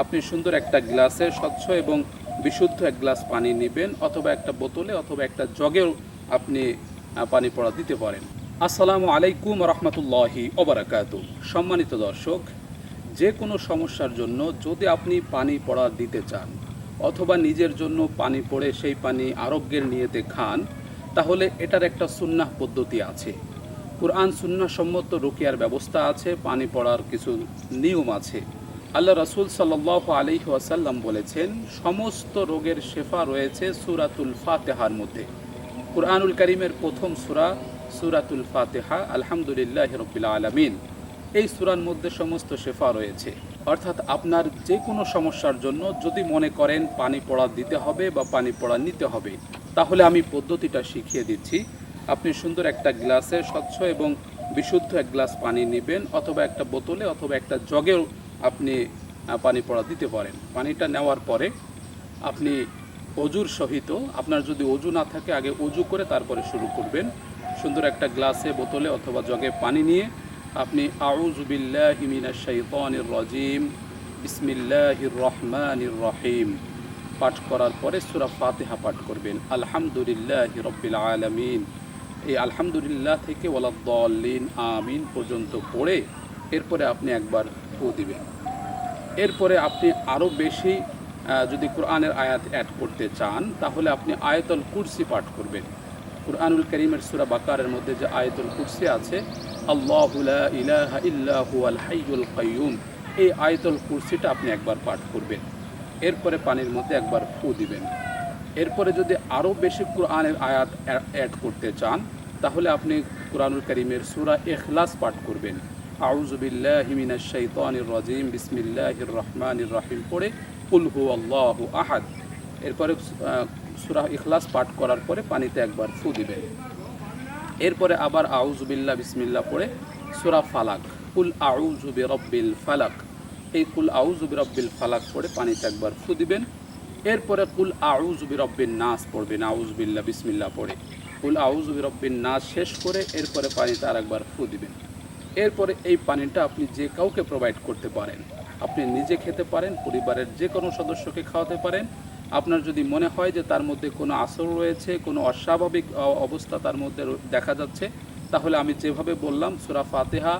আপনি সুন্দর একটা গ্লাসে স্বচ্ছ এবং বিশুদ্ধ এক গ্লাস পানি নেবেন অথবা একটা বোতলে অথবা একটা জগেও আপনি পানি পড়া দিতে পারেন। আসসালামু আলাইকুম রহমতুল্লাহি ওবরাকাতু। সম্মানিত দর্শক, যে কোনো সমস্যার জন্য যদি আপনি পানি পড়া দিতে চান অথবা নিজের জন্য পানি পড়ে সেই পানি আরোগ্যের নিয়েতে খান, তাহলে এটার একটা সুন্নাহ পদ্ধতি আছে। কোরআন সুন্নাহ সম্মত রুকিয়ার ব্যবস্থা আছে, পানি পড়ার কিছু নিয়ম আছে। আল্লাহ রাসূল সাল্লাহ আলাইহি ওয়াসাল্লাম বলেছেন, সমস্ত রোগের শেফা রয়েছে সুরাতুল ফাতেহার মধ্যে। কুরআনুল করিমের প্রথম সুরা, সুরাতুল ফাতেহা, আলহামদুলিল্লাহ রবিল আলমিন। এই সুরার মধ্যে সমস্ত শেফা রয়েছে। অর্থাৎ আপনার যে কোনো সমস্যার জন্য যদি মনে করেন পানি পড়া দিতে হবে বা পানি পড়া নিতে হবে, তাহলে আমি পদ্ধতিটা শিখিয়ে দিচ্ছি। আপনি সুন্দর একটা গ্লাসে স্বচ্ছ এবং বিশুদ্ধ এক গ্লাস পানি নেবেন অথবা একটা বোতলে অথবা একটা জগেও আপনি পানি পড়া দিতে পারেন। পানিটা নেওয়ার পরে আপনি অজুর সহিত, আপনার যদি অজু না থাকে, আগে অজু করে তারপরে শুরু করবেন। সুন্দর একটা গ্লাসে, বোতলে অথবা জগে পানি নিয়ে আপনি আউজুবিল্লাহি মিনাশ শাইতানির রাজিম, বিসমিল্লাহির রহমানির রহিম পাঠ করার পরে সূরা ফাতেহা পাঠ করবেন। আলহামদুলিল্লাহ রব্বিল আলামিন। এই আলহামদুলিল্লাহ থেকে ওয়ালাদ্দাল্লিন, আমিন পর্যন্ত পড়ে এরপরে আপনি একবার ফু দিবেন এরপরে আপনি আরও বেশি যদি কোরআনের আয়াত অ্যাড করতে চান, তাহলে আপনি আয়তল কুরসি পাঠ করবেন। কোরআনুল করিমের সুরা বাকারের মধ্যে যে আয়াতুল কুরসি আছে, আল্লাহ ইলাহা ইল্লাহু আল হাইয়ুল কাইয়ুম, এই আয়াতুল কুরসিটা আপনি একবার পাঠ করবেন। এরপরে পানির মধ্যে একবার ফু দিবেন। এরপরে যদি আরও বেশি কোরআনের আয়াত অ্যাড করতে চান, তাহলে আপনি কোরআনুল করিমের সুরা এখলাস পাঠ করবেন। আউজুবিল্লাহি মিনাশ শাইতানির রাজিম, বিসমিল্লাহির রহমানির রহিম পড়ে, কুল হু আল্লাহু আহাদ। এরপরে সুরা ইখলাস পাঠ করার পরে পানিতে একবার ফু দিবেন। এরপরে আবার আউজুবিল্লাহ বিসমিল্লাহ পড়ে, সুরা ফালাক, কুল আউজু রব্বিল ফালাক। এই কুল আউজু রব্বিল ফালাক পড়ে পানিতে একবার ফু দিবেন। এরপরে কুল আউজু রব্বিন নাস পড়বেন আউজবিল্লাহ বিসমিল্লাহ পড়ে। কুল আউজু রব্বিন নাস শেষ করে এরপরে পানিতে আর একবার ফু দিবেন। এরপরে এই পানিটা আপনি যে কাউকে প্রোভাইড করতে পারেন। আপনি নিজে খেতে পারেন, পরিবারের যে কোনো সদস্যকে খাওয়াতে পারেন। আপনার যদি মনে হয় যে তার মধ্যে কোনো আসর রয়েছে, কোনো অস্বাভাবিক অবস্থা তার মধ্যে দেখা যাচ্ছে, তাহলে আমি যেভাবে বললাম, সুরা ফাতেহা,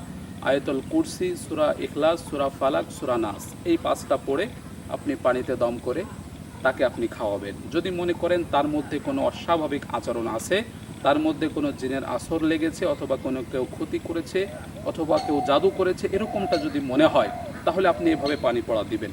আয়তল কুরসি, সুরা ইখলাস, সুরা ফালাক, সুরা নাস, এই পাঁচটা পড়ে আপনি পানিতে দম করে তাকে আপনি খাওয়াবেন। যদি মনে করেন তার মধ্যে কোনো অস্বাভাবিক আচরণ আছে তার মধ্যে কোনো জিনের আসর লেগেছে অথবা কোনো কেউ ক্ষতি করেছে অথবা কেউ জাদু করেছে, এরকমটা যদি মনে হয়, তাহলে আপনি এভাবে পানি পড়া দিবেন।